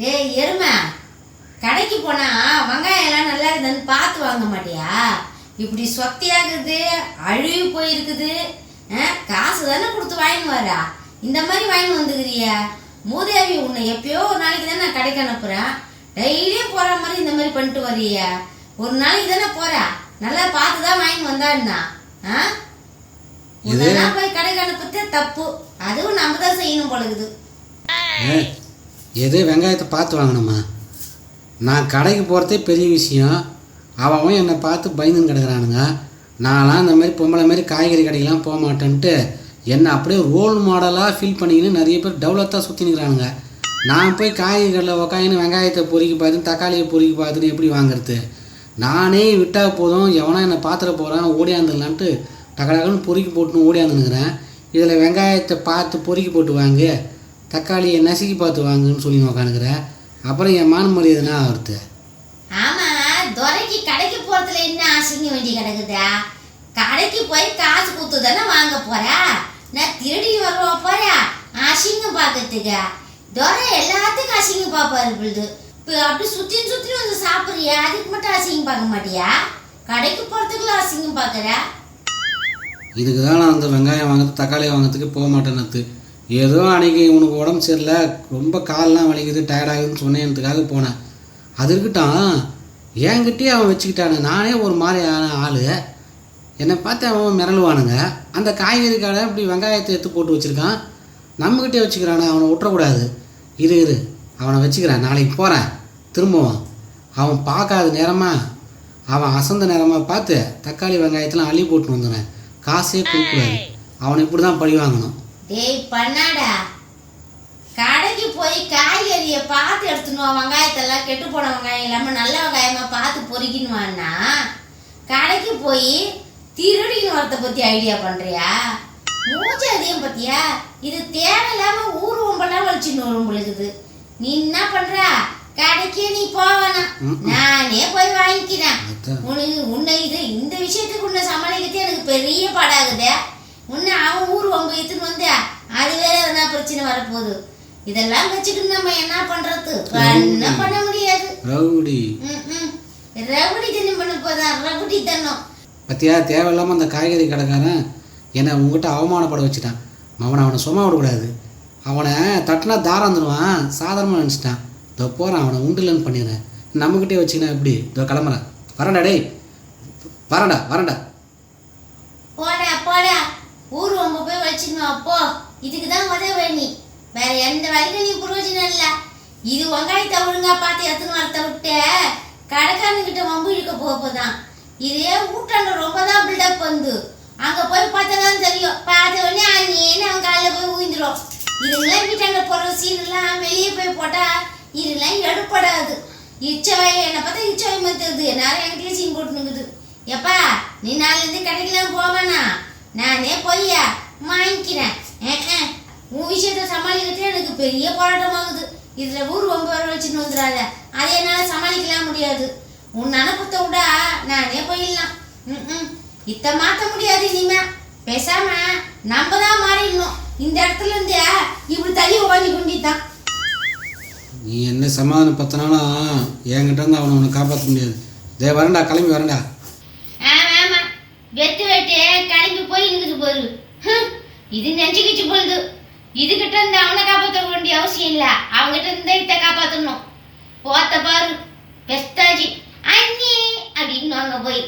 டேய் எருமை. கடைக்கு போனா வெங்காயம் எல்லாம் நல்லா இருக்குதுன்னு பார்த்து வாங்க மாட்டியா? இப்படி சொத்தையாகுது அழுகி போயிருக்குது. காசு தானே கொடுத்து வாங்கின்னு வரா? இந்த மாதிரி வாங்கி வந்துக்கிறிய? மூதேவி உன்னை எப்பயோ ஒரு நாளைக்கு தானே நான் கடைக்கு அனுப்புறேன். டெய்லியும் போற மாதிரி இந்த மாதிரி பண்ணிட்டு வர்றிய? ஒரு நாளைக்கு தானே போறா? நல்லா பார்த்து தான் வாங்கி வந்தான்னா? ஆ? இதெல்லாம் போய் கடைக்கு அனுப்புறதே தப்பு. அதுவும் நம்ம தான் செய்யணும் ஏ, எது வெங்காயத்தை பார்த்து வாங்கணுமா? நான் கடைக்கு போகிறதே பெரிய விஷயம். அவன் அவன் என்னை பார்த்து பயந்துன்னு கிடக்குறானுங்க. நான்லாம் இந்த மாதிரி பொம்பளை மாதிரி காய்கறி கடைக்கெல்லாம் போக மாட்டேன்ட்டு என்னை அப்படியே ரோல் மாடலாக ஃபீல் பண்ணிக்கின்னு நிறைய பேர் டெவலப்பாக சுற்றி நான் போய் காய்கறி கடையில் உக்காயின்னு வெங்காயத்தை பொறுக்கி பார்த்துன்னு தக்காளியை பொறுக்கி பார்த்துன்னு எப்படி வாங்குறது? நானே விட்டால் போதும் எவனா என்னை பாத்திர போகிறான் ஓடியாந்துடலான்ட்டு டக்கு டக்குன்னு பொறுக்கி போட்டுன்னு ஓடியாந்துனுக்கிறேன் இதில் வெங்காயத்தை பார்த்து பொறுக்கி போட்டு வாங்க. தக்காளியை நசுக்கி பார்த்து வாங்குன்னு சொல்லி உக்காந்துக்கிறேன் அப்புறம் என் மான மரியாதைனா ஆகுறது ஆமா துரைக்கு கடைக்கு போறதுல என்ன அசிங்க வேண்டி கிடக்குதா? கடைக்கு போய் காசு கொடுத்து தானே வாங்க போறா? நான் திருடி வருவா போறா? அசிங்கம் பார்க்கறதுக்கு. துரை எல்லாத்துக்கும் அசிங்கம் பார்ப்பாரு பொழுது. இப்போ அப்படி சுத்தி சுத்தி வந்து சாப்பிடுறியா? அதுக்கு மட்டும் அசிங்கம் பார்க்க மாட்டியா? கடைக்கு போறதுக்குள்ள அசிங்கம் பார்க்கற? இதுக்கு தான் நான் அந்த வெங்காயம் வாங்குறது தக்காளி வாங்குறதுக்கு போக மாட்டேன்னு ஏதோ அன்னைக்கு உனக்கு உடம்பு சரியில்லை ரொம்ப கால்லாம் வலிக்குது டயர்டாகுதுன்னு சொன்னேன்றதுக்காக போனேன். அது இருக்கட்டும் என்கிட்டயே அவன் வச்சுக்கிட்டானு. நானே ஒரு மாதிரியான ஆள். என்னை பார்த்து அவன் மிரளுவானுங்க. அந்த காய்கறி கடை இப்படி வெங்காயத்தை எடுத்து போட்டு வச்சுருக்கான். நம்மக்கிட்டே வச்சுக்கிறானே அவனை விட்டுறக்கூடாது. இரு இரு. அவனை வச்சுக்கிறேன். நாளைக்கு போகிறேன் திரும்பவும். அவன் பார்க்காத நேரமா அவன் அசந்த நேரமாக பார்த்து தக்காளி வெங்காயத்தெலாம் அள்ளி போட்டு வந்துடுறேன். காசே கொடுக்கூடாது அவனை இப்படி தான் பழி வாங்கணும். டேய் பண்ணாடா. கடைக்கு போய் காய்கறிய பார்த்து எடுத்துன்னு வா வெங்காயத்தெல்லாம் கெட்டு போன வெங்காயம் இல்லாம நல்ல வெங்காயமா பார்த்து பொறிக்கின்னு வான்னா கடைக்கு போய் திருடின்னு வரத பத்தி ஐடியா பண்றியா? மூஞ்சி அதிகம் பத்தியா? இது தேவையில்லாம ஊர் ஒம்பெல்லாம் வலிச்சுன்னு வரும் பொழுது. நீ என்ன பண்ற? கடைக்கே நீ போவானா நானே போய் வாங்கிக்கிறேன். உனக்கு உன்னை இது இந்த விஷயத்துக்கு உன்னை சமாளிக்கிறது எனக்கு பெரிய பாடாகுதே. உன்னை அவன் ஊர் வம்பு எடுத்துன்னு வந்து அது வேற எதனா பிரச்சனை வரப்போகுது? இதெல்லாம் வச்சுக்கிட்டு நம்ம என்ன பண்றது? பண்ண பண்ண முடியாது? ரவுடி. ரவுடி தனம் பண்ண போதா? ரவுடி தனம் பத்தியா தேவையில்லாமல் அந்த காய்கறி கடைக்காரன் என்னை உங்ககிட்ட அவமானப்பட வச்சுட்டான். அவனை அவனை சும்மா விடக்கூடாது. அவனை தட்டினா தாரம் தருவான் சாதாரணமாக நினச்சிட்டான். இதோ போகிறான் அவனை உண்டுலன்னு பண்ணிடுறேன். நம்மக்கிட்டே வச்சுக்கினா எப்படி? இதோ கிளம்புறேன். வரேன்டா டேய். வரேன்டா வரேன்டா போடா போடா ஊர் வம்பு போய் வச்சுக்கணும் அப்போ. இதுக்கு தான் உதவ நீ வேற எந்த வரைக்கும் நீ இல்லை. இது வெங்காயத்தை ஒழுங்கா பார்த்து எத்தனை வாரத்தை விட்டு கடைக்காரனுக்கிட்ட வம்பு இழுக்க போக போதான். இதே ஊட்டாண்ட ரொம்ப தான் பில்டப் வந்து. அங்கே போய் பார்த்தா தான் தெரியும். பார்த்த உடனே அண்ணேன்னு அவன் காலில் போய் ஊந்துடும் இதுங்களாம் வீட்டாண்ட போகிற சீனெல்லாம் வெளியே போய் போட்டால் இதெல்லாம் எடுப்படாது. இச்சவாய் என்னை பார்த்தா இச்சவாய் மத்துறது எல்லாரும் என்கிட்ட சீன் போட்டுனுக்குது எப்பா நீ நாளிலேருந்து கடைக்கெல்லாம் போவேண்ணா நானே போய்யா? வாங்கிக்கிறேன். உன் விஷயத்த சமாளிக்கிறது எனக்கு பெரிய போராட்டமாகுது. இதுல ஊர் ரொம்ப வச்சுட்டு வந்துடாத. அதை என்னால சமாளிக்கலாம் முடியாது. உன் நினப்பத்தை விட நானே போயிடலாம். ம். இத்த மாத்த முடியாது இனிமே. பேசாம நம்ம தான் மாறிடணும். இந்த இடத்துல இருந்து இப்படி தள்ளி ஓடி கொண்டிதான் நீ என்ன சமாதானம் பத்தினாலும் என்கிட்ட இருந்து அவனை உன்னை காப்பாற்ற முடியாது. டே வரேன்டா கிளம்பி வரேன்டா. ஆமா ஆமா. வெட்டு வெட்டு கிளம்பி போய் இருக்குது ஹம், இது நெஞ்சுக்கிச்சு பொழுது. இதுகிட்ட இருந்து அவனை காப்பாற்ற வேண்டிய அவசியம் இல்ல. அவங்கிட்ட இருந்தே இத்த காப்பாற்றணும் போத்த பாரு பெஸ்தாஜி. அண்ணி அப்படின்னு அங்க போய்